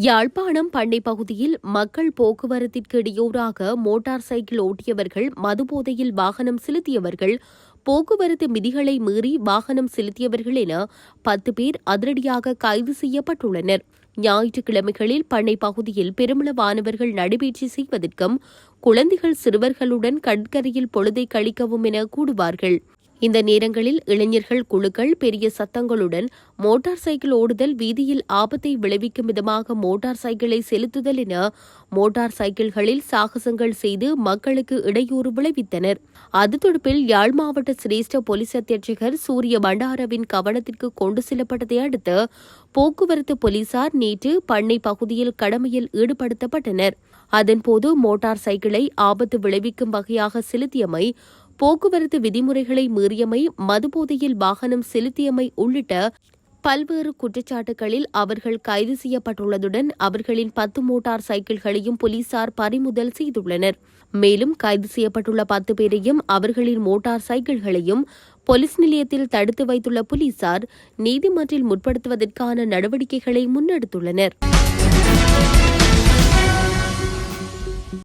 யாழ்ப்பாணம் பண்ணை பகுதியில் மக்கள் போக்குவரத்திற்கு இடையூறாக மோட்டார் சைக்கிள் ஓட்டியவர்கள் மதுபோதையில் வாகனம் செலுத்தியவர்கள் போக்குவரத்து விதிகளை மீறி வாகனம் செலுத்தியவர்கள் என பத்து பேர் அதிரடியாக கைது செய்யப்பட்டுள்ளனர். ஞாயிற்றுக்கிழமைகளில் பண்ணை பகுதியில் பெருமளவானவர்கள் நடைபயிற்சி செய்வதற்கும் குழந்தைகள் சிறுவர்களுடன் கடற்கரையில் பொழுதை கழிக்கவும் என கூடுவார்கள் இந்த நேரங்களில் இளைஞர்கள் குழுக்கள் பெரிய சத்தங்களுடன் மோட்டார் சைக்கிள் ஓடுதல் வீதியில் ஆபத்தை விளைவிக்கும் விதமாக மோட்டார் சைக்கிளை செலுத்துதல் என மோட்டார் சைக்கிள்களில் சாகசங்கள் செய்து மக்களுக்கு இடையூறு விளைவித்தனர். அது தொடர்பில் யாழ் மாவட்ட சிரேஷ்ட போலீஸ் அத்தியட்சகர் சூரிய பண்டாரவின் கவனத்திற்கு கொண்டு செல்லப்பட்டதை அடுத்து போக்குவரத்து போலீசார் நேற்று பண்ணை பகுதியில் கடமையில் ஈடுபடுத்தப்பட்டனர். அதன்போது மோட்டார் சைக்கிளை ஆபத்து விளைவிக்கும் வகையாக செலுத்தியமை போக்குவரத்து விதிமுறைகளை மீறியமை மதுபோதையில் வாகனம் செலுத்தியமை உள்ளிட்ட பல்வேறு குற்றச்சாட்டுகளில் அவர்கள் கைது செய்யப்பட்டுள்ளதுடன் அவர்களின் பத்து மோட்டார் சைக்கிள்களையும் போலீசார் பறிமுதல் செய்துள்ளனர். மேலும் கைது செய்யப்பட்டுள்ள பத்து பேரையும் அவர்களின் மோட்டார் சைக்கிள்களையும் போலீஸ் நிலையத்தில் தடுத்து வைத்துள்ள போலீசார் நீதிமன்றில் முற்படுத்துவதற்கான நடவடிக்கைகளை முன்னெடுத்துள்ளனர்.